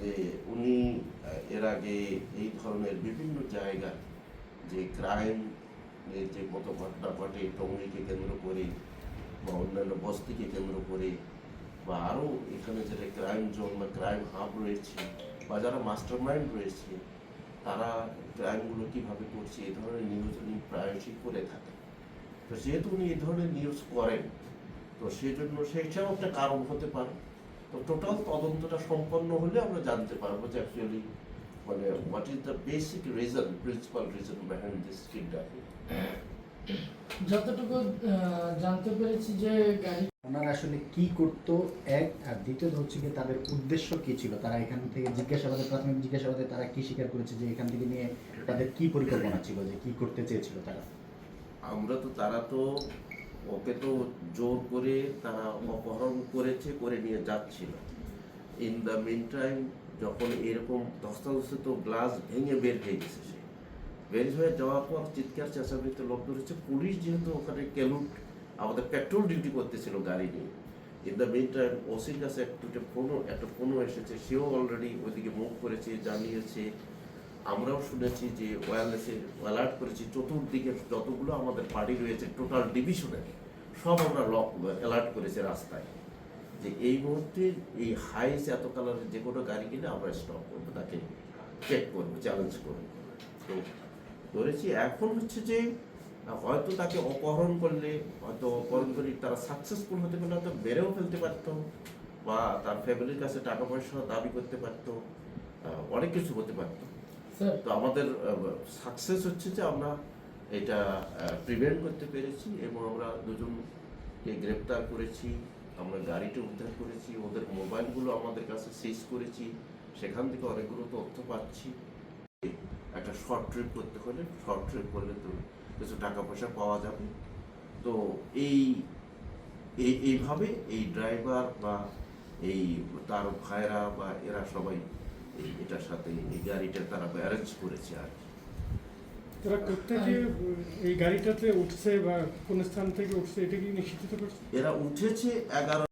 যে উনি এর আগে এই ধরনের বিভিন্ন জায়গা যে ক্রাইম যে কত ঘটনা ঘটে, টঙ্গিকে কেন্দ্র করে বা অন্যান্য বস্তিকে কেন্দ্র করে বা আরও এখানে যেটা ক্রাইম জোন বা ক্রাইম হাব রয়েছে বা যারা মাস্টার মাইন্ড রয়েছে, তারা ক্রাইমগুলো কীভাবে করছে এই ধরনের নিউজ উনি প্রায়শই করে থাকেন। তো যেহেতু উনি এই ধরনের নিউজ করেন, তো সেই জন্য সেটাও একটা কারণ হতে পারে। তো টোটাল তদন্তটা সম্পন্ন হলে আমরা জানতে পারব যে অ্যাকচুয়ালি মানে what is the basic reason principal reason behind this kidnapping যতটুকু জানতে পেরেছি যে গাড়ি ওনারা আসলে কি করতো এক আর দ্বিতীয়ত হচ্ছে কি তাদের উদ্দেশ্য কি ছিল? তারা এখান থেকে জিজ্ঞাসাবাদে প্রাথমিক জিজ্ঞাসাবাদে তারা কি স্বীকার করেছে যে এখান থেকে নিয়ে তাদের কি পরিকল্পনা ছিল যে কি করতে চেয়েছিল তারা? আমরা তো তারা তো ওকে তো জোর করে তারা অপহরণ করেছে, করে নিয়ে যাচ্ছিল। ইন দ্য মিন টাইম যখন এরকম ধস্তাধস্তি তো গ্লাস ভেঙে বের হয়ে গেছে সে। বের হয়ে যাওয়ার পর চিৎকার চেঁচামেচিতে লোক ধরেছে পুলিশ যেহেতু ওখানে কেলুট, আমাদের পেট্রোল ডিউটি করতেছিল গাড়ি নিয়ে। ইন দ্য মিন টাইম ওসির কাছে একটু ফোনও, একটা ফোনও এসেছে। সেও অলরেডি ওইদিকে মুভ করেছে, জানিয়েছে। আমরাও শুনেছি যে ওয়্যারলেসে অ্যালার্ট করেছি, চতুর্দিকে যতগুলো আমাদের পার্টি রয়েছে টোটাল ডিভিশনের সব আমরা লক অ্যালার্ট করেছি রাস্তায়। যে এই মুহূর্তে এই হাইস এত কালারের যে কোনো গাড়ি কিনে আমরা স্টপ করব, তাকে চেক করব চ্যালেঞ্জ করব। তো ধরেছি, এখন হচ্ছে যে, হয়তো তাকে অপহরণ করলে, হয়তো অপহরণ করে তারা সাকসেসফুল হতে পারলে হয়তো মেরেও ফেলতে পারতো, বা তার ফ্যামিলির কাছে টাকা পয়সা দাবি করতে পারতো অনেক কিছু হতে পারতো। তো আমাদের সাকসেস হচ্ছে যে আমরা এটা প্রিভেন্ট করতে পেরেছি। এবং আমরা দুজনকে গ্রেপ্তার করেছি, আমরা গাড়িটা উদ্ধার করেছি, ওদের মোবাইলগুলো আমাদের কাছে সিজ করেছি। সেখান থেকে অনেকগুলো তথ্য পাচ্ছি। একটা শর্ট ট্রিপ করতে হলে শর্ট ট্রিপ করলে তো কিছু টাকা পয়সা পাওয়া যাবে। তো এই এই, এইভাবে এই ড্রাইভার বা এই, তার ভাইরা বা এরা সবাই এটার সাথে এই গাড়িটা তারা অ্যারেঞ্জ করেছে আর কি। তারা কোথেকে এই গাড়িটাতে উঠছে বা কোন স্থান থেকে উঠছে এটা কি নিশ্চিত করছে এরা উঠেছে এগারো